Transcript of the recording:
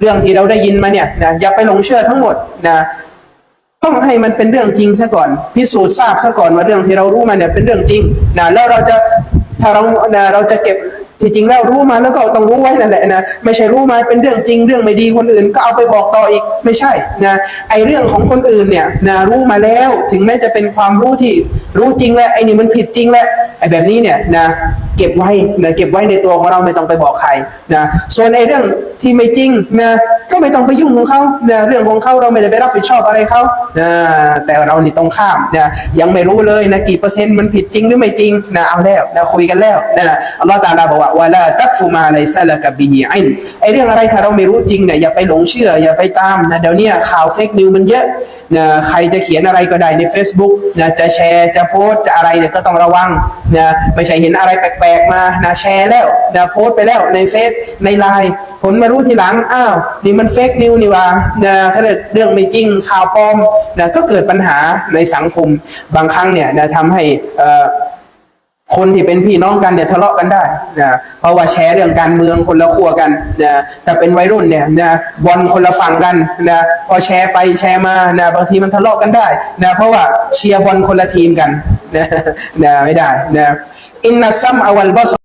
เรื่องที่เราได้ยินมาเนี่ยนะอย่าไปหลงเชื่อทั้งหมดนะต้องให้มันเป็นเรื่องจริงซะก่อน พิสูจน์ทราบซะก่อนว่าเรื่องที่เรารู้มาเนี่ยเป็นเรื่องจริงนะแล้วเราจะถ้าเรานะเราจะเก็บที่จริงแล้วรู้มาแล้วก็ต้องรู้ไว้นั่นแหละนะไม่ใช่รู้มาเป็นเรื่องจริงเรื่องไม่ดีคนอื่น ก็เอาไปบอกต่ออีกไม่ใช่นะไอเรื่องของคนอื่นเนี่ยนะรู้มาแล้วถึงแม้จะเป็นความรู้ที่รู้จริงแล้วไอนี่มันผิดจริงแล้วไอแบบนี้เนี่ยนะเก็บไว้นะเก็บไว้ในตัวของเราไม่ต้องไปบอกใครนะส่วนไอเรื่อง ที่ไม่จริงนะ ก็ไม่ต้องไปยุ่งของเขานะเรื่องของเขาเราไม่ได้ไปรับผิดชอบอะไรเขาแต่เรานี่ต้องข้ามนะยังไม่รู้เลยนะกี่เปอร์เซ็นต์มันผิดจริงหรือไม่จริงนะเอาแล้วนะคุยกันแล้วนะอัลลอฮฺตาลาบอกว่าวะลาตักฟุมาไลซะลกับบิฮิอินไอเรื่องอะไรถ้าเราไม่รู้จริงเนี่ยอย่าไปหลงเชื่อ อย่าไปตามนะเดี๋ยวนี้ข่าวเฟกนิวมันเยอะนะใครจะเขียนอะไรก็ได้ใน Facebook นะจะแชร์จะโพสจะอะไรเนี่ยก็ต้องระวังนะไม่ใช่เห็นอะไรแปลกๆมานะแชร์แล้วนะโพสไปแล้วในเฟซในไลน์ผลมารู้ทีหลังอ้าวนี่มันันเฟกนิวนี่ว่านะถ้าเกิดเรื่องไม่จริงข่าวปลอมนะก็เกิดปัญหาในสังคมบางครั้งเนี่ยนะทำให้คนที่เป็นพี่น้องกันเนี่ยทะเลาะกันได้นะเพราะว่าแชร์เรื่องการเมืองคนละขั้วกันนะแต่เป็นวัยรุ่นเนี่ยนะบอลคนละฝั่งกันนะพอแชร์ไปแชร์มานะบางทีมันทะเลาะกันได้นะเพราะว่าเชียร์บอลคนละทีมกันนะนะไม่ได้นะอินนัสซัมอวัลบอส